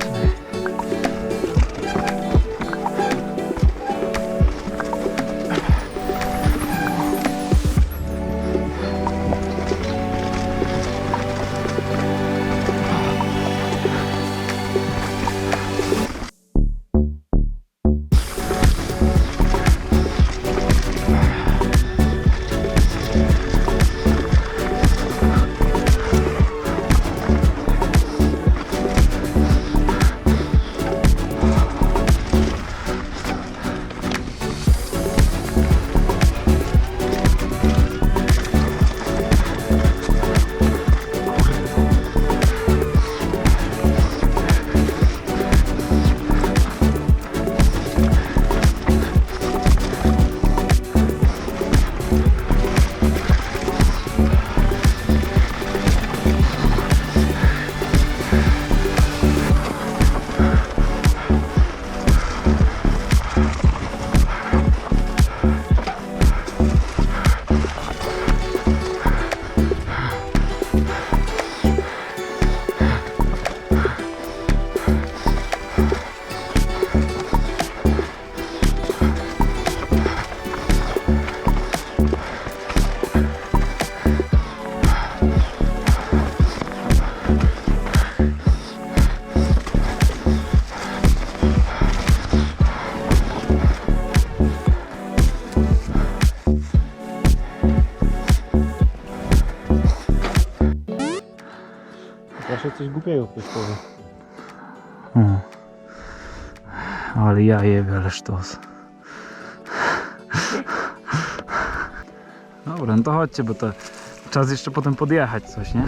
Amen. Zawsze coś głupiego ktoś powie. O. Ale ja jebie, ale sztos. Dobra, no to chodźcie, bo to czas jeszcze potem podjechać coś, nie?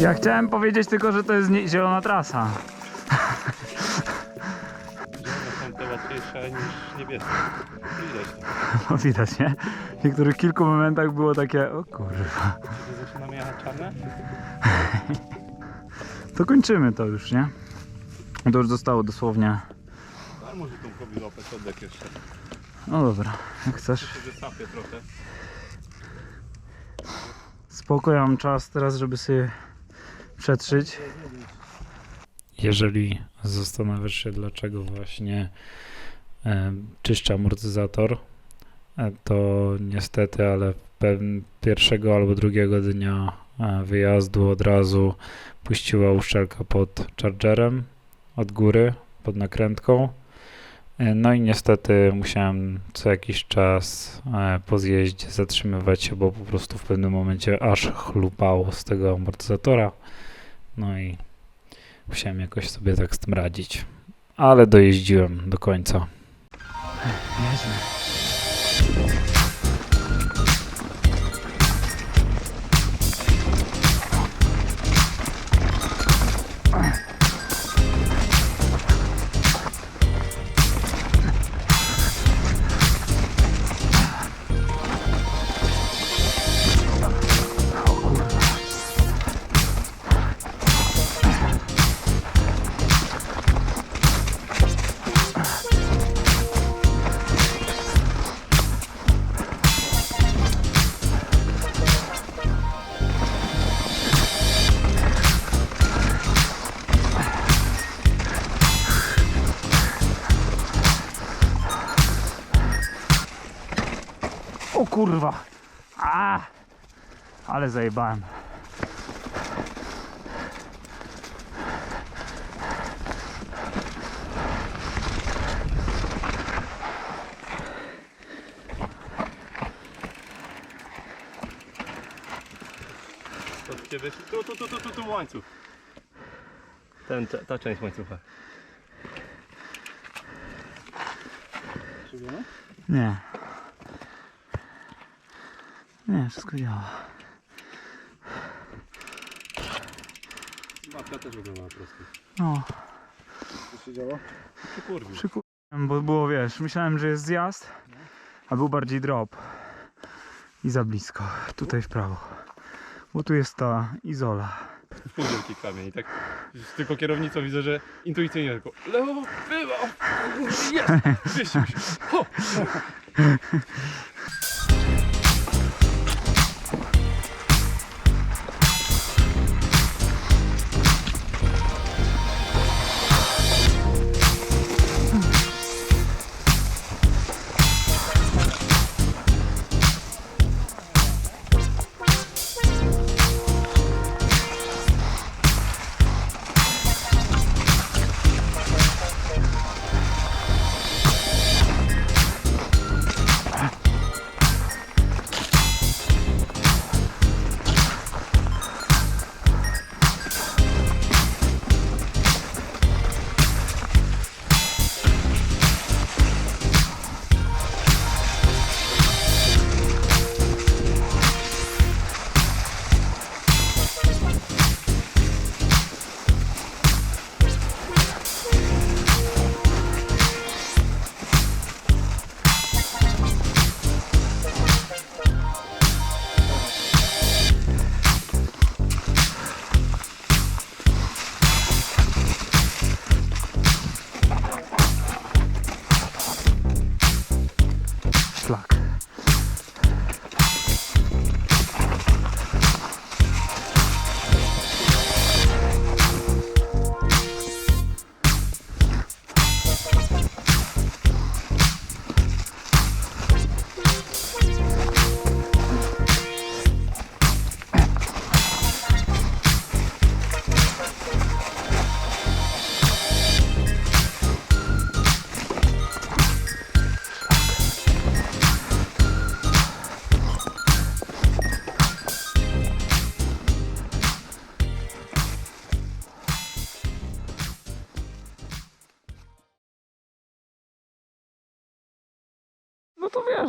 Ja chciałem powiedzieć tylko, że to jest nie- zielona trasa. Zielone są te łatwiejsze niż niebieskie. To. No widać, nie? W niektórych kilku momentach było takie, o kurwa. Kiedy zaczynamy jechać czarne? To kończymy to już, nie? To już zostało dosłownie. A może tą kobi łapać jeszcze. No dobra, jak chcesz. Się sapie trochę. Spoko, ja mam czas teraz, żeby sobie przetrzyć. Jeżeli zastanawiasz się, dlaczego właśnie e, czyszczę amortyzator, e, to niestety, ale pierwszego albo drugiego dnia e, wyjazdu od razu puściła uszczelka pod chargerem od góry, pod nakrętką. E, No i niestety musiałem co jakiś czas po zjeździe zatrzymywać się, bo po prostu w pewnym momencie aż chlupało z tego amortyzatora. No i musiałem jakoś sobie tak z tym radzić. Ale dojeździłem do końca. Nieźle. Kurwa! A! Ale zajebałem. To. Tu, tu, tu, tu, tu, tu łańcuch. Ten, ta, ta część łańcucha. Nie. Nie, wszystko działa. Matka też wygląda po prostu. No, Co się działo? Przykurwił. przykułem, bo było, wiesz, myślałem, że jest zjazd, a był bardziej drop. I za blisko, tutaj w prawo. Bo tu jest ta izola. W pół wielki kamień i tak tylko kierownicą widzę, że intuicyjnie tylko lewo, lewo, jest, wysił się. Ho!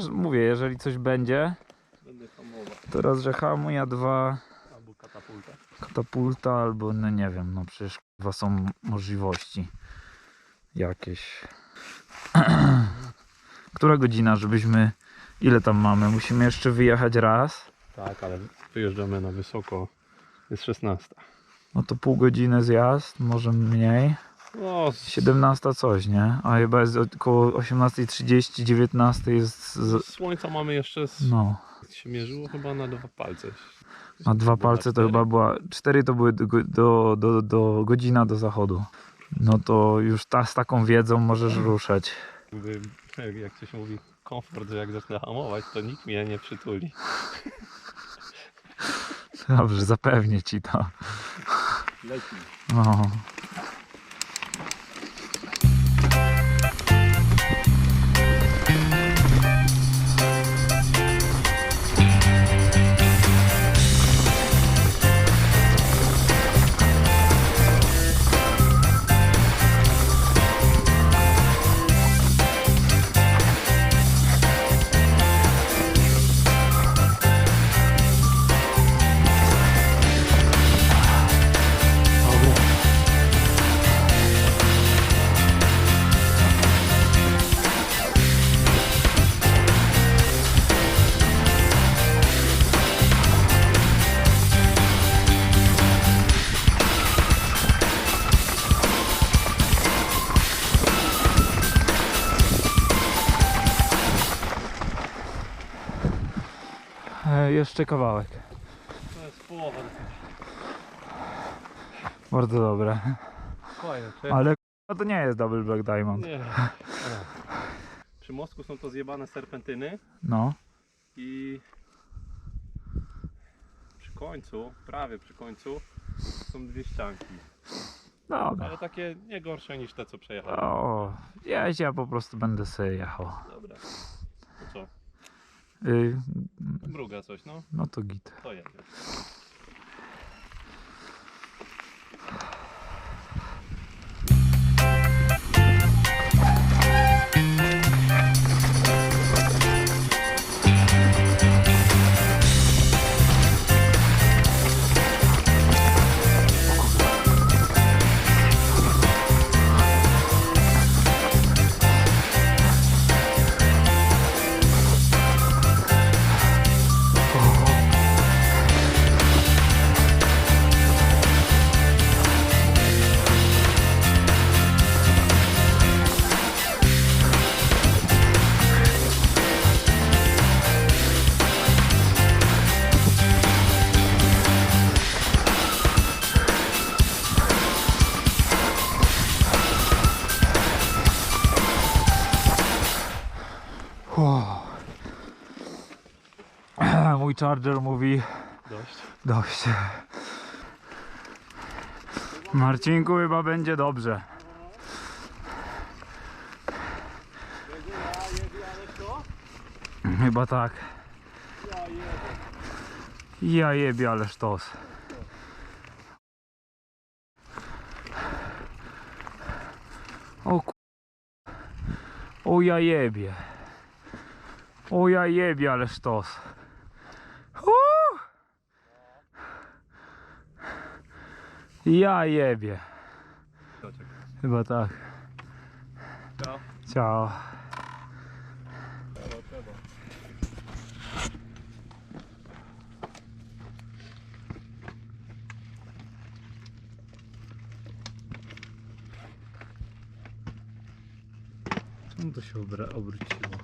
Wiesz, mówię, jeżeli coś będzie, Będę hamował. to raz, że hamuj, a dwa Albo katapulta. katapulta, albo no nie wiem, no przecież chyba są możliwości jakieś. Która godzina, żebyśmy, ile tam mamy? Musimy jeszcze wyjechać raz, Tak, ale wyjeżdżamy na wysoko. Jest 16. no to pół godziny zjazd, może mniej. No, 17 coś, nie? A chyba jest około 18.30, 19 jest. Z... słońca mamy jeszcze. Z... No, się mierzyło chyba na dwa palce. a dwa palce to chyba była. Cztery to były do, do, do, do godzina do zachodu. No to już ta, z taką wiedzą możesz ruszać. Jakby, jak- jak to się mówi, komfort, że jak zacznę hamować, to nikt mnie nie przytuli. Dobrze, zapewnię ci to. Leci. No. Jeszcze kawałek. To jest połowa. Bardzo dobre. Fajne. Ale k***a, to nie jest Double Black Diamond. Nie. Przy mostku są to zjebane serpentyny No. i przy końcu, prawie przy końcu są dwie ścianki. Dobra. Ale takie nie gorsze niż te co przejechałem. O, ja, ja po prostu będę sobie jechał. Dobra. To co? Y, Mruga coś, no? no to git. To jedzie. Charger mówi Dość. dość. Marcinku chyba będzie dobrze. Chyba tak. Ja jebie, ale sztos. O ku... O ja jebie. O ja jebie, ale sztos. Ja jebie. Doczek. Chyba tak. Ciao. Ciao. Czemu to się obra- obróciło?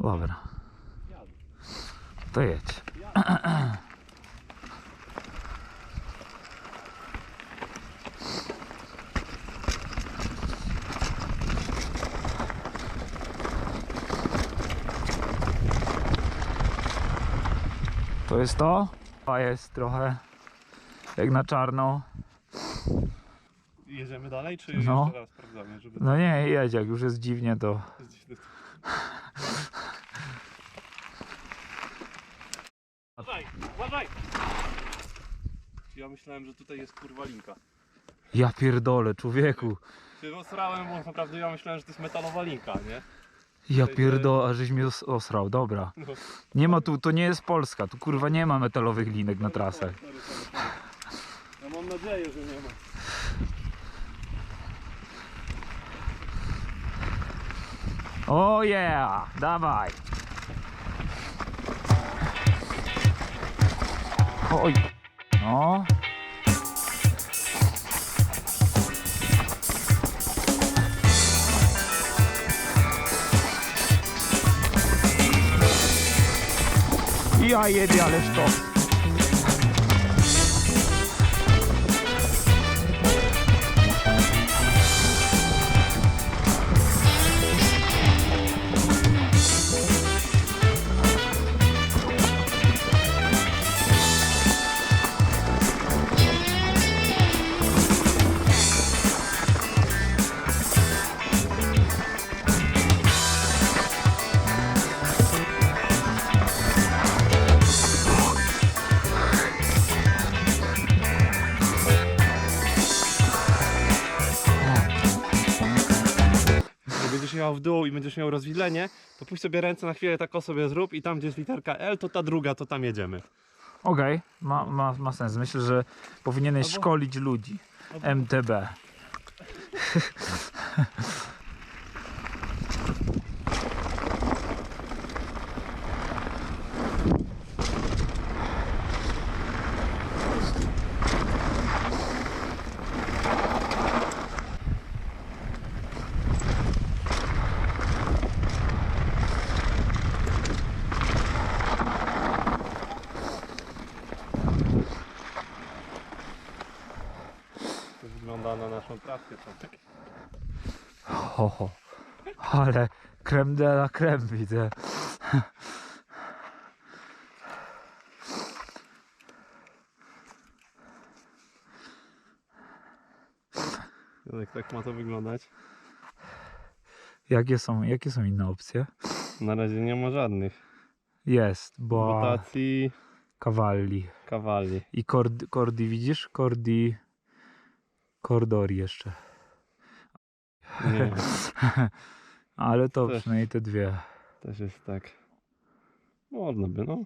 Dobra, to jedź. To jest to? A jest trochę Jak na czarną. Jedziemy dalej, czy No. jeszcze raz żeby... No nie, jedź, jak już jest dziwnie, to... Uważaj, uważaj! Ja myślałem, że tutaj jest kurwa linka. Ja pierdolę, człowieku. Ty osrałem, bo naprawdę ja myślałem, że to jest metalowa linka, nie? Ja pierdolę, a żeś mnie os- osrał, dobra. No. Nie ma tu, to nie jest Polska, tu kurwa nie ma metalowych linek na trasach. Sorry, sorry, sorry. Ja mam nadzieję, że nie ma. O yeah, dawaj. Oj, no. Ja jebie, ależ to. Będziesz miał rozwidlenie, to pójdź sobie ręce na chwilę tak o sobie zrób i tam gdzie jest literka L, to ta druga, to tam jedziemy. Okej, ma, ma, ma sens. Myślę, że powinieneś Albo- szkolić ludzi. albo- MTB. To wygląda na naszą trawkę. To. Ho, ho. Ale creme widzę. Jak tak ma to wyglądać? Jakie są, jakie są inne opcje? Na razie nie ma żadnych. Jest, bo Mutacji, Cavalli. kawali. I Cordi, Cordi widzisz? Cordi... Cordori jeszcze. Nie, Ale to Też. przynajmniej te dwie. też jest tak. Można by, no.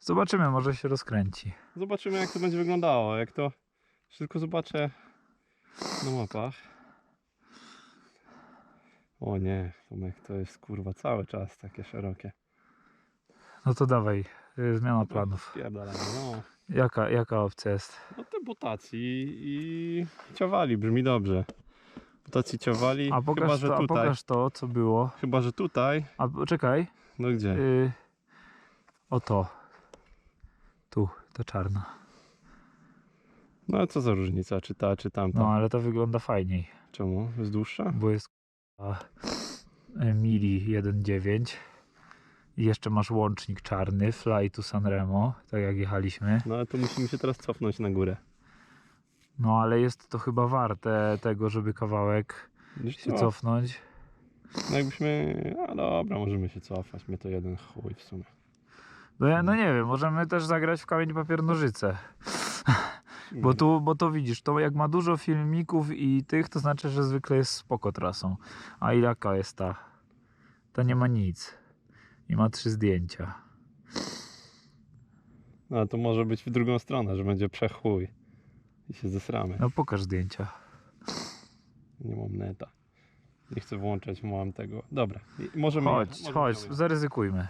Zobaczymy, może się rozkręci. Zobaczymy jak to będzie wyglądało. Jak to wszystko zobaczę na mapach. O nie, Tomek, to jest kurwa cały czas takie szerokie. No to dawaj, y, zmiana planów. Pierdalamy, no. Jaka, jaka opcja jest? No te butacji i ciowali, brzmi dobrze. Butacji ciowali, A chyba pokaż, że to, a tutaj. pokaż to, co było. Chyba że tutaj. A czekaj. No gdzie? Y, o to. Tu, to czarna. No ale co za różnica, czy ta, czy tamta? No ale to wygląda fajniej, Czemu? Jest dłuższa? bo jest k***a, Mili 1.9 i jeszcze masz łącznik czarny, Fly to Sanremo, tak jak jechaliśmy. No ale to musimy się teraz cofnąć na górę. No ale jest to chyba warte tego, żeby kawałek się co? cofnąć. No jakbyśmy... A dobra, możemy się cofać. Mnie to jeden chuj w sumie. No, ja, no nie wiem, możemy też zagrać w kamień papier nożyce. Bo tu, bo to widzisz, to jak ma dużo filmików i tych, to znaczy, że zwykle jest spoko trasą. A jaka jest ta? Ta nie ma nic. I ma trzy zdjęcia. No to może być w drugą stronę, że będzie przechuj. I się zesramy. No pokaż zdjęcia. Nie mam neta. Nie chcę włączać, mam tego. Dobra, możemy Chodź, możemy chodź, zaryzykujmy.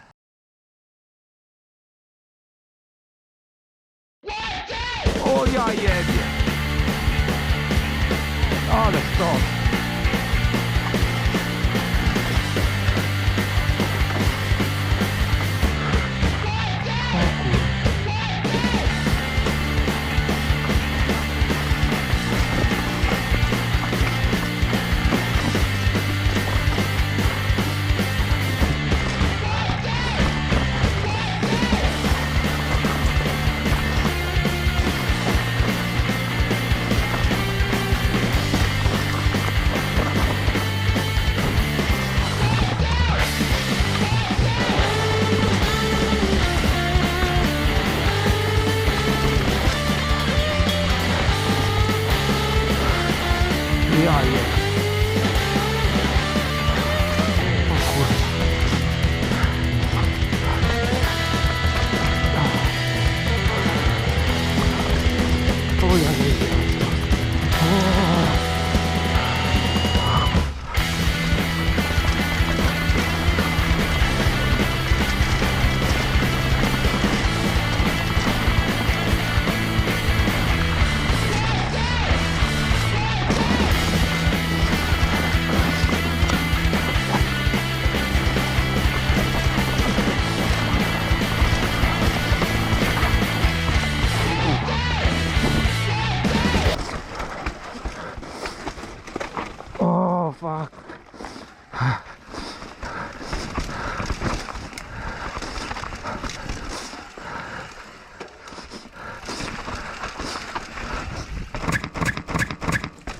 Fuck.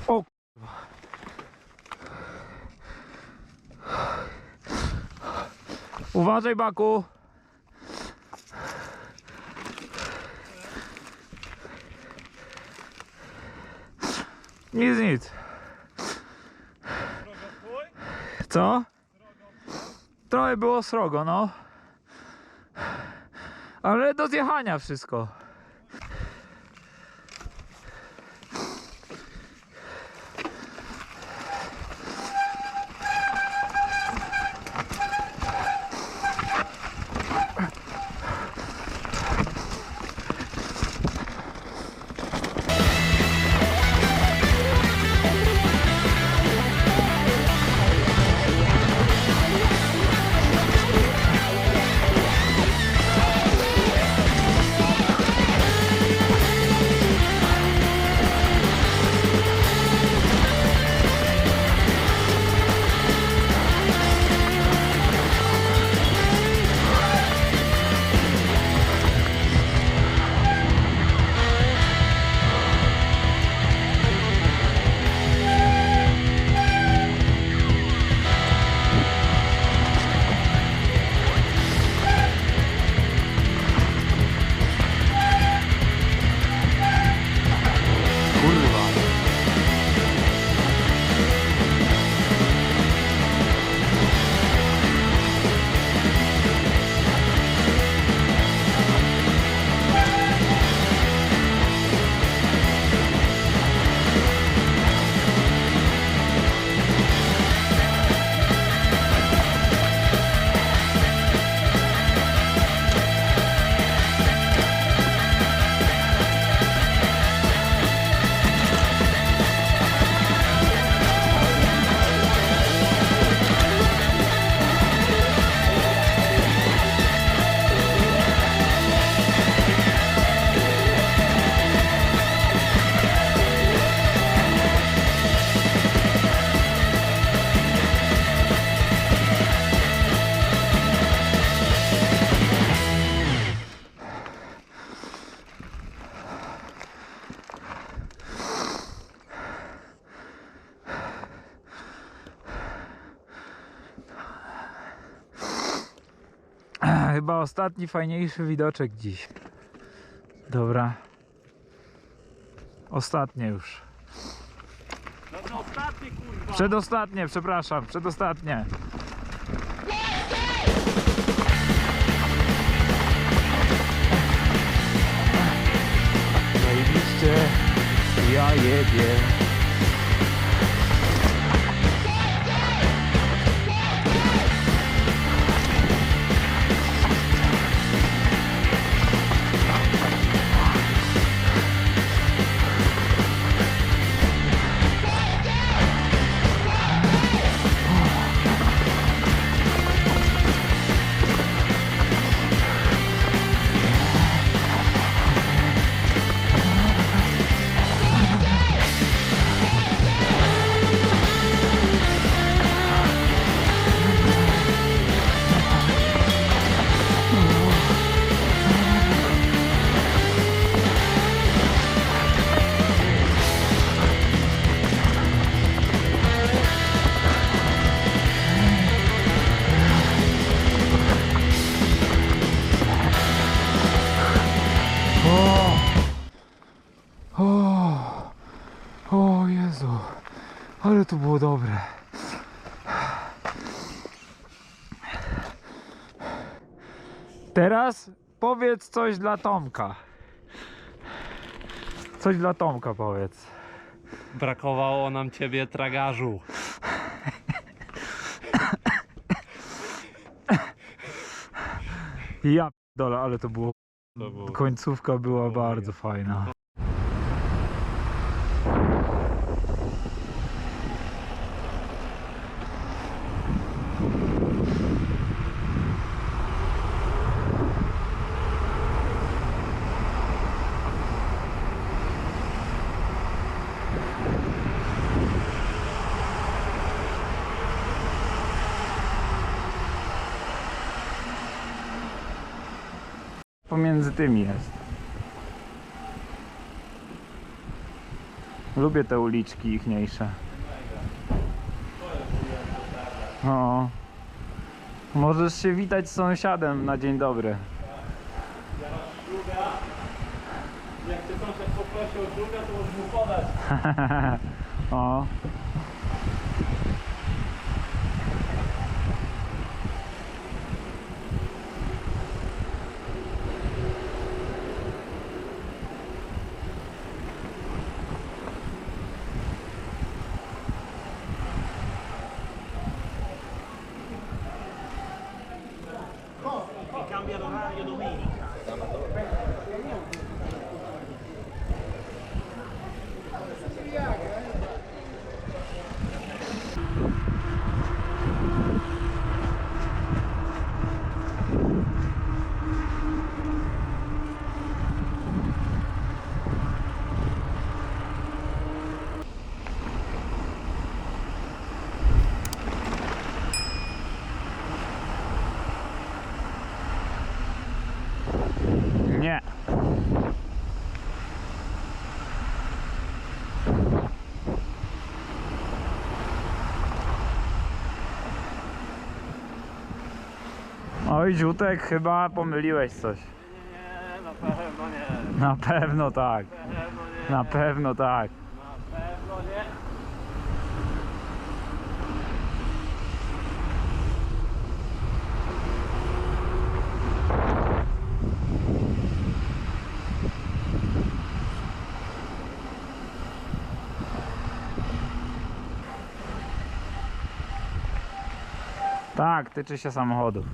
O kurwa. Uważaj, Baku. Nic, nic. Co? Trochę było srogo, no. Ale do zjechania wszystko. Ostatni fajniejszy widoczek dziś. Dobra. Ostatnie już. No to ostatni kurwa! Przedostatnie, przepraszam, przedostatnie. Zajebiście. Ja jebie. Ale to było dobre. Teraz powiedz coś dla Tomka. Coś dla Tomka powiedz. Brakowało nam ciebie, tragarzu. Ja dole, ale to było. To było... Końcówka była bardzo fajna. Pomiędzy tymi jest. Lubię te uliczki ichniejsze. No. Możesz się witać z sąsiadem na dzień dobry. Jak cię sąsiad poprosi o żółwia, to możesz mu podać. o. Nie. Oj, Ziutek, chyba pomyliłeś coś. Nie, na pewno nie. Na pewno tak. Na pewno nie. Na pewno tak. Na pewno nie. Tak, tyczy się samochodów.